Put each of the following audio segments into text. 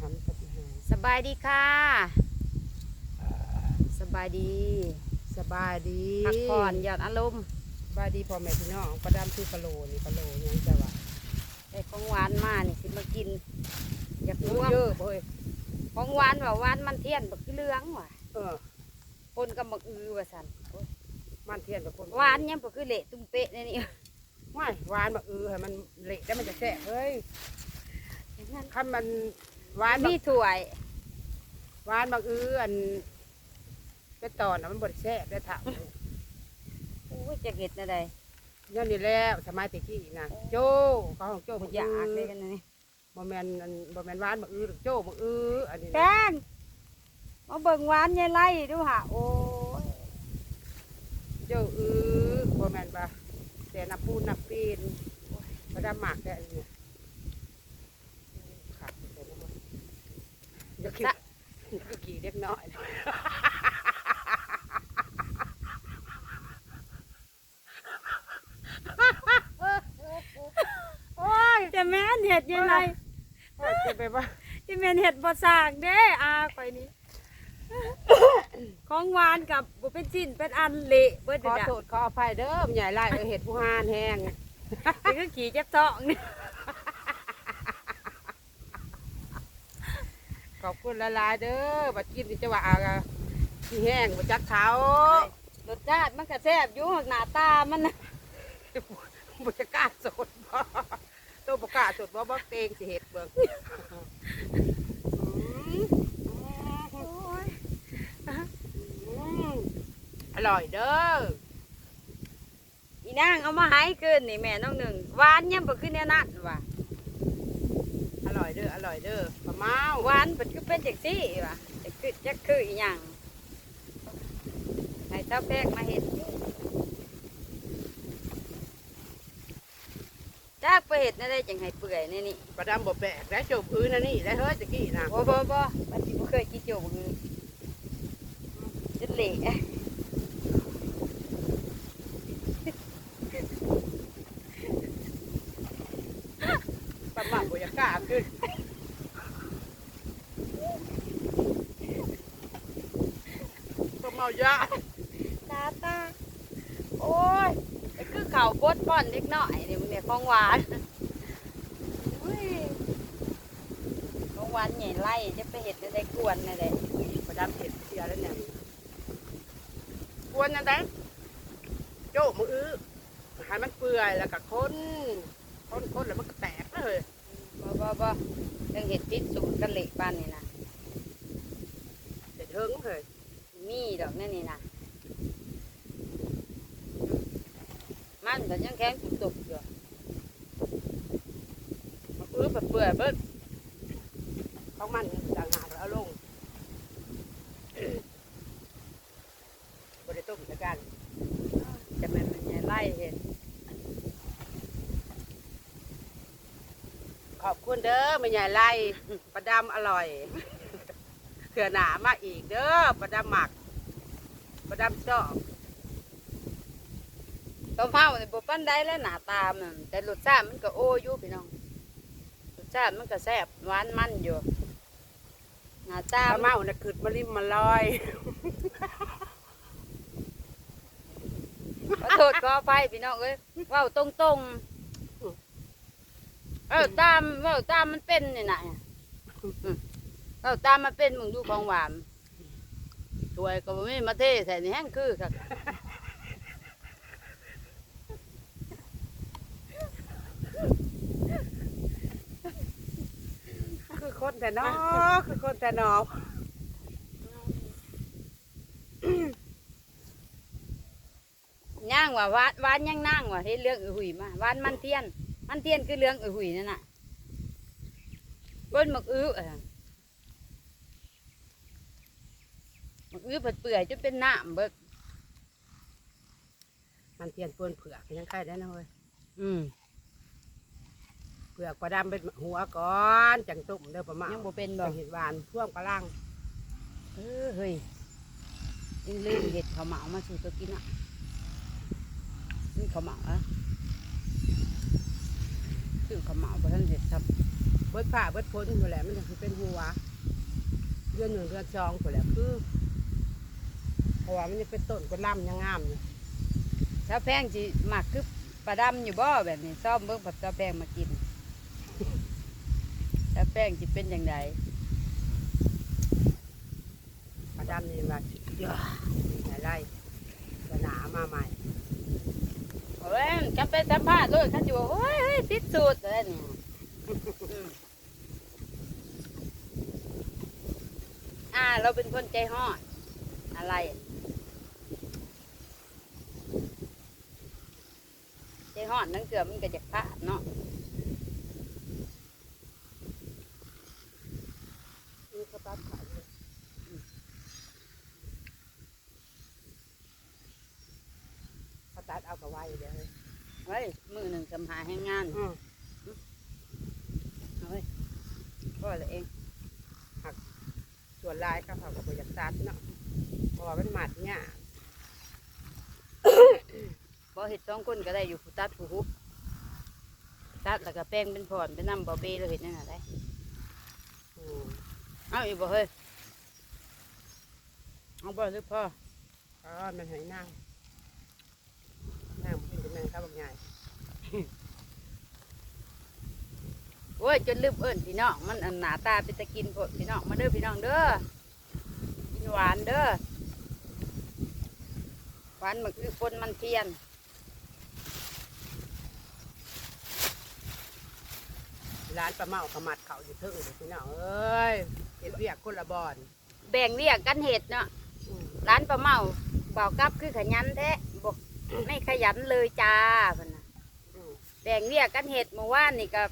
หันปฏิหารสบายดีค่ะ สบายดีสบายดีพักผ่อนหย่อนอารมณ์สบายดีพ่อแม่พี่น้องประดามคือกะโหลนี่กะโหลยังจะว่าได้ของหวานมานี่สิมากิน อยากเยรู้ว่าอะๆเว้ยของหวานว่าหวานมันเทียนบักเหลืองว่ะเออปนกับบักอือว่าสันโอ้ยมันเทียนกับคนหวานยังบ่คือเละตุ้มเป๊ะในนี่ว่ายหวานมาเออให้มันเละแล้วมันจะแซ่บเฮ้ยนั่นคันมัน หวานบัมีกถ้วยหวานบักเอออันเป็นตอนน่ะมันบ่ได้แซ่บได้ถามโอ้ยจะเก็ดนะใดนั่นนี่แล้วสมัยตะกี้นะโจ้เขาของโจ้บักอยากเลเลยยกันนี่บ่แม่นอันบ่แม่นหวานบักเออหรือโจ้บักเอออันนี้แตนะงมาเบิ่งหวานยายไล่ดูหะโอ้ยโจ้เออบ่แม่นปะแต่น้ำปูนน้ำปีนประดามหมากแต่อันนี้ขาดไปแล้วบ่ เดี๋ยวคิดก็กี่เล็กน้อยโอ้ยจะแม่นเห็ดยายไล่โอ้ยเจ็บไปปะจะแม่นเห็ดบ่สร้างเด้อาข่อยนี่ของหวานกับบ่เป็นชิ้นเป็นอันเละเบิดขอเด้อโทษขออภัยเด้อมใหญ่ไล่เออเห็ดผู้หานแห้งนี่ก็ขี่เจ็บท้องนี่ข อบคุณละลายๆเด้อบัดกินนี่จะว่าเอาที่แห้งบัจักเขารสชาติมันก็แซ่บอยู่หน้าตามันนะบัจัก้าสดบ่ตัวบกล้าสดบ่บ่เตงสิเห็ดเบิ่งอร่อยเด้ออีนางเอามาให้เกินนี่แม่น้องหนึ่งหวานยังบ่คือแนวนั้นว่ะ อร่อยเด้ออร่อยเด้อปลาเมาหวานเพิ่นคือเป็นจังซี่ว่ะจะคือจะคืออีหยังให้เจ้าแป้งมาเฮ็ดจากไปเฮ็ดนั่นได้จังให้เปื่อยในนี่ปลาดำบ่แปลกได้จบพื้นนะนี่ได้เฮ้ยตะกี้นะบ่บ่บ่บัดสิบ่เคยกินโจบ่คือจะเละ ปลาหมาบ่อยากกล้าขึ้นปลาเมา ยาตาตาโอ้ยคือเขาวบดป้อนเล็กน้อยเนี่ยมันเนี่ยของหวานของหวานใหญ่ไล่จะไปเฮ็ดได้กวนนั่นแหละปลาดำเห็ดเสียแล้วเนี่ยกวนนั่นได้โจ้มืออื้อให้มันเปื่อยแล้วก็คนคนคนแล้วมันก็แตกเลยบ่บ่บ่เรื่องเห็ดพิษสูตรกันเละบ้านนี่นะเด็ดเฮิงเลย มีดอกนั่นนี่นะมันก็ยังแข็งตุกๆอยู่มันอื้อแบบเปื่อยเบิ้ลของมันต่างหากแล้วลงบริต้มแล้วกัน จะมันมันใหญ่ไล่เห็ดขอบคุณเด้อแม่ใหญ่ไล่ปลาดำอร่อย เขื่อหนามาอีกเด้อปลาดำหมักปลาดำชอบต้มเผาเนี่ยบ่ปานใดแล้วหน้าตามันแต่รสชาติมันก็โอ้อยู่พี่น้องรสชาติมันก็แซ่บหวานมันอยู่หน้าปตาลามันเมาน่ะขึ้นมาริมมาลอยขอโทษขออภัยพี่น้องเอ้ยเว้าตรงๆเออตามเว้าตามมันเป็นนี่น่ะอืม เว้าตามมันเป็นมึงดูของหวานถวยก็บ่มีมาเทใส่นี่แห้งคือคักคือคนแต่นอคือคนแต่นอย่างว่าวานวานย่างนั่งว่ะเฮ็ดเรื่องอือหุยมาวานมันเทียน มันเทียนคือเรื่องอือหุยนั่นน่ะเบิ้นหมักอื้อ อะหมักอื้อเปื่อยๆจนเป็นน้ำเบิกมันเทียนเปื้อนเผือกยังไข่ได้นะเว้ยอืมเผือกปลาดำเป็นหัวก่อนจังตุ่มเด้อประมาณยังบ่เป็นบ่จังเห็ดหวานพ่วงปลาล่างเออเฮ้ยยังลืมเห็ดข้าวเหมามาสู่ตัวกินอะนี่ข้าวเหมาอะคือข้าวเหมาเพราะท่านเห็ดครับบบิดผ้าเบิดพ้นอยู่แหละมันจะเป็นหัวเดือนหนึ่งเดือนสองอยู่แหละคือ เพราะว่ามันจะเป็นต้นก็ล่ำยังงามอยู่เจ้าแพงสิหมักคือปลาดำอยู่บ่แบบนี้ซ่อมเบิ่งผัดเจ้าแพงมากินเจ้าแพงสิเป็นอย่างไรมาดำนี่ว่าเยอะอะไรสนามาใหม่โอ้ยจำเป็นสัมภาษณ์ด้วยขันอยู่โอ้ยเฮ้ยติดสูตรอะไรเนี่ยอืมอ่าเราเป็นคนใจห้อนอะไร ใจห้อนนั่งเกือมันก็จะพลาดเนาะนี่เขาตัดขายเลยเขาตัดเอากระไว้เดี๋ยวเลยเฮ้ยมือหนึ่งสำหาให้งานอืมเฮ้ยก็เลยเองส่วนลายก็เขาก็บ่อยากตัดเนาะเพราะว่ามันหมัดเนี่ย บ่เห็ดสองคนก็ได้อยู่ผู้ตัดผู้ฮุบตัดแล้วก็แป้งเป็นผ่อนเป็นน้ำบ่เบเราเห็ดนั่นน่ะได้อืมเอาอีกบ่เฮ้ยเอาบ่หรือพ่ออ๋อมันให้นั่งนั่งเป็นเป็นนั่งข้าวบางใหญ่โอ้ยจนลืมเอิ้นพี่น้องมันอันหน้าตาเป็นตะกินโพดพี่น้องมาเด้อพี่น้องเด้อกินหวานเด้อหวานมันคือคนมันเทียน ร้านปลาเมาขมัดเขาอยู่เถอะเลยพี่น้องเอ้ยเห็ดเวียกคนละบอนแบ่งเรียกกันเห็ดเนาะอืมร้านปลาเมาเบากลับคือขยันแท้บอก ไม่ขยันเลยจ้าเพิ่นน่ะอืมแบ่งเรียกกันเห็ดเมื่อวานนี่กับ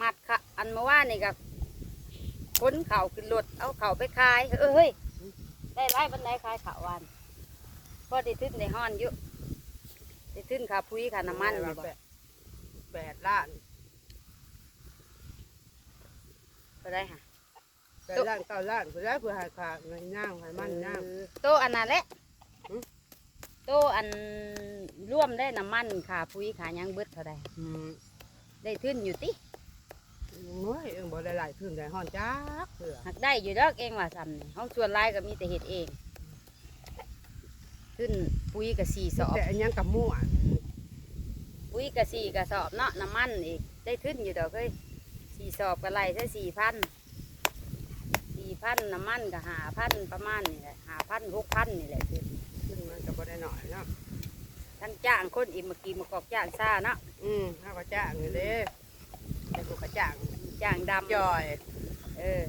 มัดค่ะอันเมื่อวานนี่กับคนเข่าขึ้นรถเอาเข่าไปขายเออเฮ้ยได้ไล่บันไดขายข่าววันพอได้ทึ้นในห้อนอยู่ได้ทึ้นขาพุ้ยขาน้ำมันอยู่บ่แปดแปดล้าน ก็ได้ค่ะแปดล้านเก้าล้านเพื่อเพื่อให้ขาดเงินย่างให้มันย่างเออโตอันนั้นแหละหึโตอันร่วมได้น้ำมันขาพุ้ยขาหยังเบิดเท่าใดอืมได้ทึ้นอยู่ติโอ้ยเอ็งบ่ได้หลายขึ้นได้ห้อนจักเพื่อหักได้อยู่ดอกเองว่าซ้ำนี่ห้องส่วนหลายก็มีแต่เห็ดเองขึ้นปุ๋ยกับสี่สอบแต่อันยังกับมั่วปุ๋ยกับสี่กระสอบเนาะน้ำมันอีกได้ขึ้นอยู่ดอกเอ้ย สี่สอบกับไรใช้สี่พันสี่พันน้ำมันกับหาพันประมาณนี่แหละหาพันหกพันนี่แหละคือขึ้นมันก็บ่ได้หน่อยเนาะทั้งจ้างคนอีกมากีมากอกจ้างซ่าเนาะอืมเฮาก็จ้างอยู่เด้ไอ้พวกก็จ้างจ้างดำจอย เออ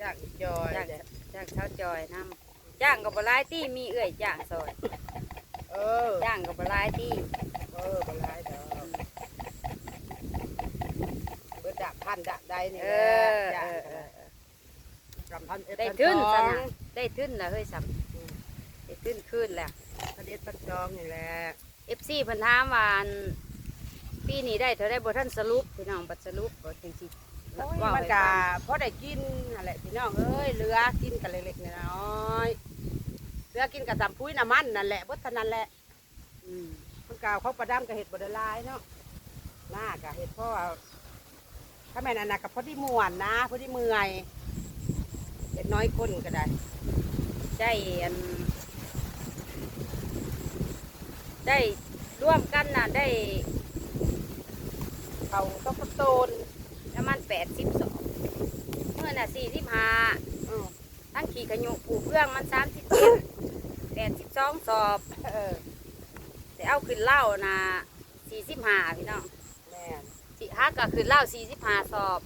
จ้างจอยจ้างเด้จ้างเช้าจอยน้ำจ้างกับบหลายที่มีเอื่อยจ้างซอยเออจ้างกับบหลายที่เออบ่หลายดอก เบิดดักพันดักใดนี่เอแหละอจ้าเองอเออกำพันเอ็ดได้พันทึ้นสซะองนะได้ทึ้นแล้วเฮ้ยสับได้ทึ้นขึ้นแล้วพันเอ็ดพันสองนี่แหละ เอฟซีเพิ่นถามว่าอันปีนี้ได้เท่าได้บ่ท่านสรุปพี่น้องบัดสรุปก็จังสิโอ้ยเว้ามันให้กะฟังพอได้กินอะไรพี่น้องเอ้ยเหลือกินกันเล็กๆน้อยๆเหลือกินกับตำพุ้ยน้ำมันนั่นแหละเบดเท่านั้นแหละอืมมันกาวเขาประดามกับเห็ดบไดหลายเนาะหน้ากะเห็ดเพราะว่า ถ้าแม่นอันนั้นกับพอดีม่วนนะพอดีเมื่อยเห็ดน้อยคนก็ได้ได้อันได้ร่วมกันน่ะได้เขาต้องกระโตนประมาณ82เมื่อน่ะ45อืมทั้งขี่ขยุปูเพื่องมัน37 82สอบเออแต่เอาขึ้นเหล้าน่ะ45พี่น้องแม่นสิ ฮักก็ขึ้นเหล้า45สอบ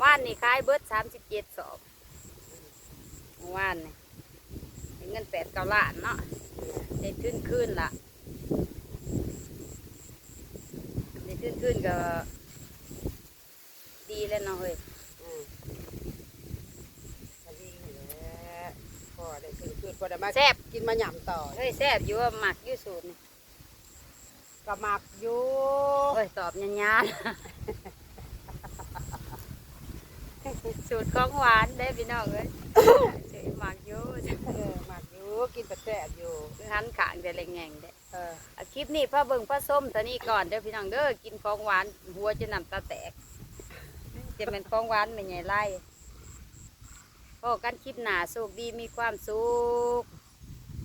ว่านนี่ขายเบิด37สอบเมื่อว่านนี่ได้เงิน8 9ล้านเนาะได้ขึ้นขึ้นละได้ขึ้นขึ้นก็ ดีแล้วเนาะเฮ้ยอืมพอดีแหละพอได้คือคือพอได้มาแซ่บกินมาหย่ำต่อเฮ้ยแซ่บอยู่ว่าหมักอยู่สูตรนี่ กับหมักอยู่โอ้ยตอบยันยานสูตรของหวานได้อพี่น้องเอ้ยสูตรหมักอยู่เออหมักอยู่กินแต่แซ่บอยู่คือหันขางแต่เล็งแงงเด้อเอออะคลิปนี้พ่อเบิ่งพ่อส้มตอนนี้ก่อนเด้อพี่น้องเด้อกินของหวานหัวจะน้ำตาแตกจะเป็นของหวานไม่ใหญ่ไล่พอกันคลิปหนาสุขดีมีความสุข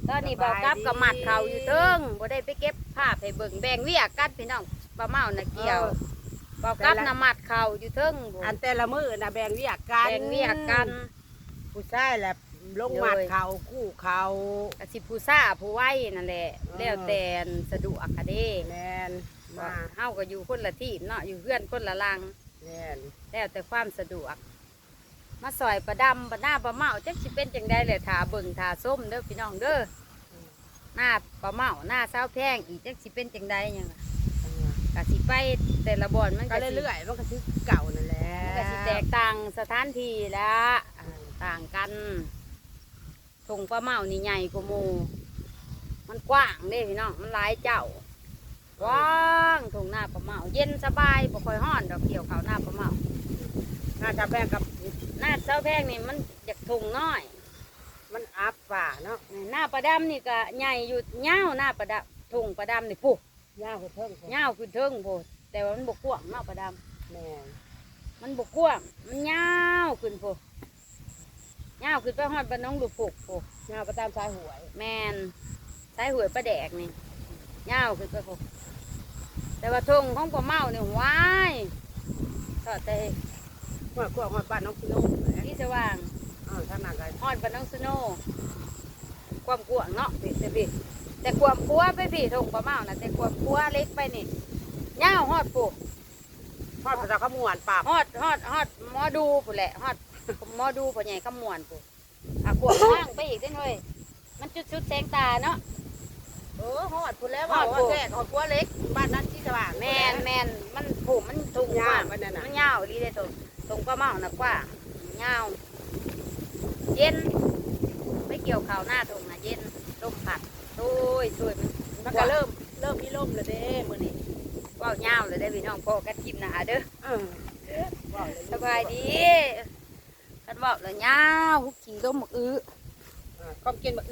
ตอนนี้บอกกลับกับหมัดเขาอยู่เทิงบ่ได้ไปเก็บภาพให้เบิ่งแบ่งเวียกกันพี่น้องปลาเมาน่ะเกี่ยวบอกกลับนำหมัดเขาอยู่เทิงบ่อันแต่ละมือนะแบ่งเวียกกันแบ่งเวียกกันผู้ชายแหละลงมัดเลยเขากู้เขากสิผู้ซ่าผู้ไว้นั่นแหละอ่าแล้วแต่สะดวกค่ะเด้แมนมาเฮาก็อยู่คนละที่เนาะอยู่เพื่อนคนละลังแมนแล้วแต่ความสะดวก มาซอยประดำประหน้าประเมาจักสิเป็นจังได้เลยถาเบิ่งถาส้มเด้อพี่น้องเด้อหน้าประเมาหน้าเศร้าวแพงอีกจักสิเป็นจังได้ยังกะสิไปแต่ละบ่อนมันก็ก็สิเรื่อยๆมันก็คือเก่านั่นแหละมันก็สิแตกต่างสถานที่ละอ่าต่างกันทงประเมานี่ใหญ่กว่าหมู่มันกว้างเด้พี่น้องมันหลายเจ้ากว้างทงหน้าประเมา เย็นสบายบ่ค่อยฮ้อนดอกเกี่ยวเขาวหน้าประเมาน่าจะแบ่งกับ หน้าเศร้าแพงนี่มันอยากถุงน้อย มันอัพฝ่าเนาะหน้าประดำนี่ก็ใหญ่อยู่เงาวหน้าประดำถุงประดำนี่ปุ๊ย่าหัวเพิ่งเงาวคือเทิงโพดแต่ว่ามันบกกว้างเนาะประดแม่นำมันบกกว้างมันเงาวขึ้นโพเงาวขึ้นไปฮอดบ้านน้องลูกปุกโพย่าไปตามสายหวย แมนสายหวยประแดกนี่เงาวขึ้นไปโพแต่ว่าถุงของปลาเมานี่ว้ายทอดแต่ เมื่อก่อนบ้านน้องพี่น้องแหละที่สว่างเออท่านนั่งกันฮอดบ้านน้องสโนความกว้างเนาะพี่แต่พี่แต่ความกลัวไปพี่ถุงปลาเมานะแต่ความกลัวเล็กไปนี่เงาวฮอดปุทอดภาษาขมวนปากฮอดฮอดฮอดหมอดูผู้นแหละฮอดหมอดูผู้ใหญ่ขมวนผู้อะขวบล่างไปอีกได้หน่อยมันจุดชุดแสงตาเนาะเออหอดพูดแล้วฮว่าอดว่าพูดแก่หอดกัวเล็กบ้านนั้นที่สว่างแมนแมนมันผูกมันถุงยากว้างมันนั่นน่ะมันยาวดีเลยตรง ตรงก็เมาหนักกว่าางยาวเย็น ไม่เกี่ยวข่าวหน้าตรงนะเย็นลมผัดโอ้ยสวยมันมันก็เริ่มเริ่มมีลมแล้วเด้มื้อนี้ว่าวยาวเลยได้อพี่น้องพ่อกันทิมหนาเด้อเออว่าเลยสบายดีกันบอกเลยยาวหุบขิงต้มหมกอื้อเออความกินบ่